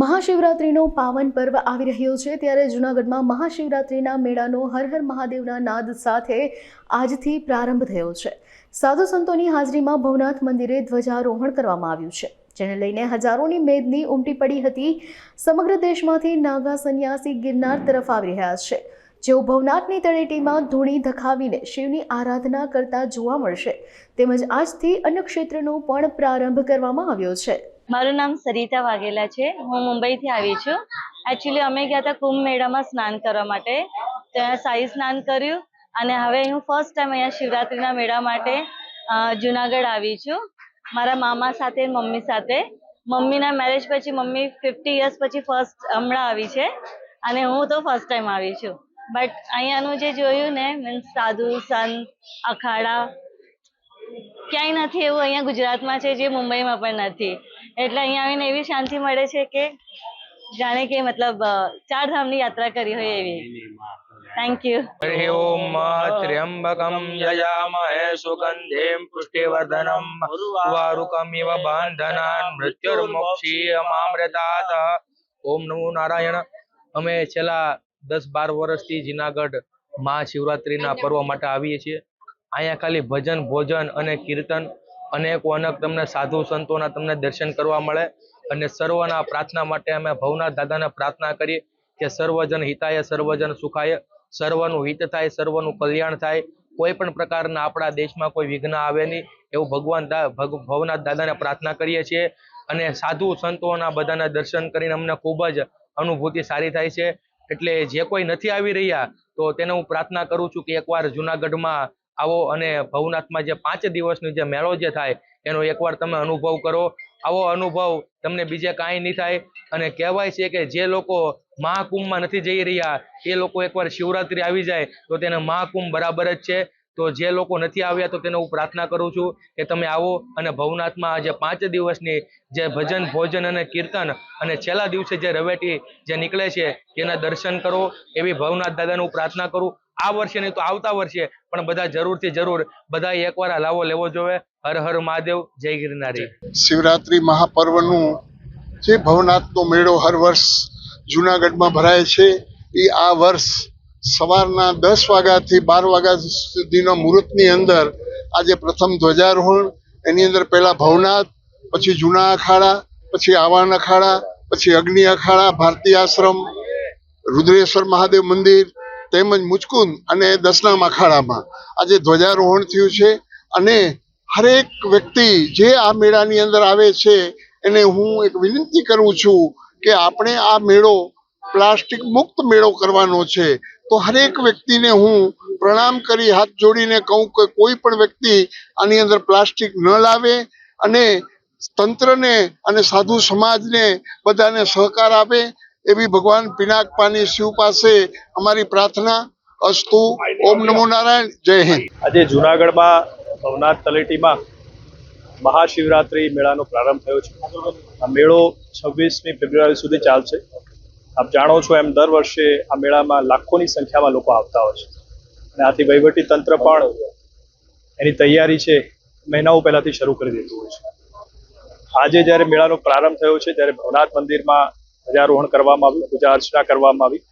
મહાશિવરાત્રિનો પાવન પર્વ આવી રહ્યો છે ત્યારે જૂનાગઢમાં મહાશિવરાત્રિના મેળાનો હર હર મહાદેવના નાદ સાથે આજથી પ્રારંભ થયો છે. સાધુ સંતોની હાજરીમાં ભવનાથ મંદિરે ધ્વજારોહણ કરવામાં આવ્યું છે. જેને લઈને હજારોની મેદની ઉમટી પડી હતી. સમગ્ર દેશમાંથી નાગા સંન્યાસી ગિરનાર તરફ આવી રહ્યા છે. જેઓ ભવનાથની તળેટીમાં ધૂણી ધખાવીને શિવની આરાધના કરતા જોવા મળશે. તેમજ આજથી અન્ય ક્ષેત્રનો પણ પ્રારંભ કરવામાં આવ્યો છે. મારું નામ સરિતા વાઘેલા છે. હું મુંબઈથી આવી છું. એકચ્યુઅલી અમે ગયા હતા કુંભ મેળામાં સ્નાન કરવા માટે. ત્યાં સાઈ સ્નાન કર્યું અને હવે હું ફર્સ્ટ ટાઈમ અહીંયા શિવરાત્રિના મેળા માટે જુનાગઢ આવી છું. મારા મામા સાથે, મમ્મી સાથે. મમ્મીના મેરેજ પછી મમ્મી ફિફ્ટી યર્સ પછી ફર્સ્ટ હમણાં આવી છે અને હું તો ફર્સ્ટ ટાઈમ આવી છું. બટ અહીંયાનું જે જોયું ને મીન્સ સાધુ, સંત, અખાડા, ક્યાંય નથી એવું અહીંયા ગુજરાતમાં છે જે મુંબઈમાં પણ નથી. એટલે અહીંયા આવીને એવી શાંતિ મળે છે કે જાણે કે મતલબ ચાર ધામની યાત્રા કરી હોય એવી. થેન્ક યુ હરિ ઓમ ત્ર્યંબકમ યજામહે સુગંધિમ પુષ્ટિવર્ધનમ વારુકમિવ બાંધનાન મૃત્યુર્મોક્ષીયમામૃતાત. ઓમ નમો નારાયણ. અમે છેલ્લા દસ બાર વર્ષથી જુનાગઢ મહાશિવરાત્રિના પર્વ માટે આવીએ છીએ. અહીંયા ખાલી ભજન, ભોજન અને કીર્તન અનેકો અનેક તમને સાધુ સંતોના તમને દર્શન કરવા મળે અને સર્વના પ્રાર્થના માટે અમે ભવનાથ દાદાને પ્રાર્થના કરીએ કે સર્વજન હિતાય, સર્વજન સુખાય, સર્વનું હિત થાય, સર્વનું કલ્યાણ થાય. કોઈ પણ પ્રકારના આપણા દેશમાં કોઈ વિઘ્ન આવે નહીં એવું ભગવાન ભવનાથ દાદાને પ્રાર્થના કરીએ છીએ અને સાધુ સંતોના બધાના દર્શન કરીને અમને ખૂબ જ અનુભૂતિ સારી થાય છે. એટલે જે કોઈ નથી આવી રહ્યા તો તેને હું પ્રાર્થના કરું છું કે એકવાર જુનાગઢમાં આવો અને ભવનાથમાં જે પાંચ દિવસનો જે મેળો જે થાય, એનો એકવાર તમે અનુભવ કરો. આવો અનુભવ તમને બીજે કાંઈ નહીં થાય. અને કહેવાય છે કે જે લોકો મહાકુંભમાં નથી જઈ રહ્યા, એ લોકો એકવાર શિવરાત્રી આવી જાય, તો તેને મહાકુંભ બરાબર જ છે. તો જે લોકો નથી આવ્યા, તો તેને હું પ્રાર્થના કરું છું કે તમે આવો અને ભવનાથમાં જે પાંચ દિવસની જે ભજન, ભોજન અને કીર્તન અને છેલ્લા દિવસે જે રવેટી જે નીકળે છે, તેના દર્શન કરો. એવી ભવનાથ દાદાને હું પ્રાર્થના કરું. આ વર્ષે નહીં તો આવતા વર્ષે પણ બધા જરૂરથી જરૂર બધા એકવાર લાવો લેવો જોઈએ હર હર મહાદેવ, જય ગિરનારી. શિવરાત્રિ મહાપર્વનું જે ભવનાથનો મેળો હર વર્ષ જુનાગઢમાં ભરાય છે, એ આ વર્ષ સવારના દસ વાગ્યાથી બાર વાગ્યા સુધીના મુહૂર્તની અંદર આજે પ્રથમ ધ્વજારોહણ, એની અંદર પહેલા ભવનાથ, પછી જૂના અખાડા, પછી આવાન અખાડા, પછી અગ્નિ અખાડા, ભારતીય આશ્રમ, રુદ્રેશ્વર મહાદેવ મંદિર તેમજ મુચકુંદ અને દસના મખાડામાં. આજે ધ્વજારોહણ થયું છે અને હરેક વ્યક્તિ જે આ મેળાની અંદર આવે છે, એને હું એક વિનંતી કરું છું કે આપણે આ મેળો પ્લાસ્ટિક મુક્ત મેળો કરવાનો છે. તો હરેક વ્યક્તિને હું પ્રણામ કરી હાથ જોડીને કહું કે કોઈ પણ વ્યક્તિ આની અંદર પ્લાસ્ટિક ન લાવે અને તંત્રને અને સાધુ સમાજને બધાને સહકાર આપે એવી ભગવાન પિનાકપાની શિવ પાસે અમારી પ્રાર્થના અસ્તુ ઓમ નમો નારાયણ, જય હિન્દ. આજે જુનાગઢમાં ભવનાથ તલેટીમાં મહાશિવરાત્રિ મેળાનો પ્રારંભ થયો છે. આ મેળો છવ્વીસમી ફેબ્રુઆરી સુધી ચાલશે. આપ જાણો છો એમ દર વર્ષે આ મેળામાં લાખોની સંખ્યામાં લોકો આવતા હોય છે. અને આથી વહીવટી તંત્ર પણ એની તૈયારી છે, મહિનાઓ પહેલાથી શરૂ કરી દીધું હોય છે. આજે જ્યારે મેળાનો પ્રારંભ થયો છે, ત્યારે ભવનાથ મંદિરમાં ધ્વજારોહણ કરવામાં આવ્યું, પૂજા અર્ચના કરવામાં આવી.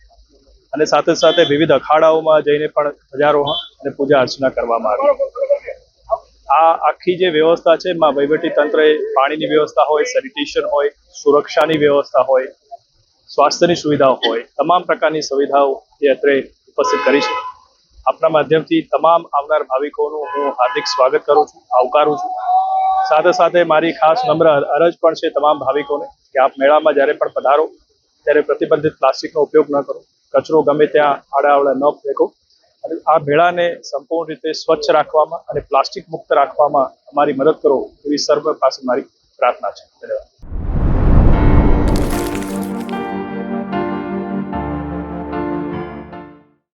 અને સાથે સાથે વિવિધ અખાડાઓમાં જઈને પણ ધ્વજારોહણ અને પૂજા અર્ચના કરવામાં આવી. આ આખી જે વ્યવસ્થા છે એમાં વહીવટી તંત્રએ પાણીની વ્યવસ્થા હોય, સેનિટેશન હોય, સુરક્ષાની વ્યવસ્થા હોય, સ્વાસ્થ્યની સુવિધાઓ હોય, તમામ પ્રકારની સુવિધાઓ એ અત્રે ઉપસ્થિત કરી છે. આપના માધ્યમથી તમામ આવનાર ભાવિકોનું હું હાર્દિક સ્વાગત કરું છું, આવકારું છું. સાથે સાથે મારી ખાસ નમ્ર અરજ પણ છે તમામ ભાવિકોને. આપ મેળામાં જ્યારે પણ પધારો, ત્યારે પ્રતિબંધિત પ્લાસ્ટિકનો ઉપયોગ ન કરો. કચરો ગમે ત્યાં આડાઅવળા ન ફેંકો. અને આ મેળાને સંપૂર્ણ રીતે સ્વચ્છ રાખવામાં અને પ્લાસ્ટિક મુક્ત રાખવામાં અમારી મદદ કરો એવી સર્વ પાસે મારી પ્રાર્થના છે. ધન્યવાદ.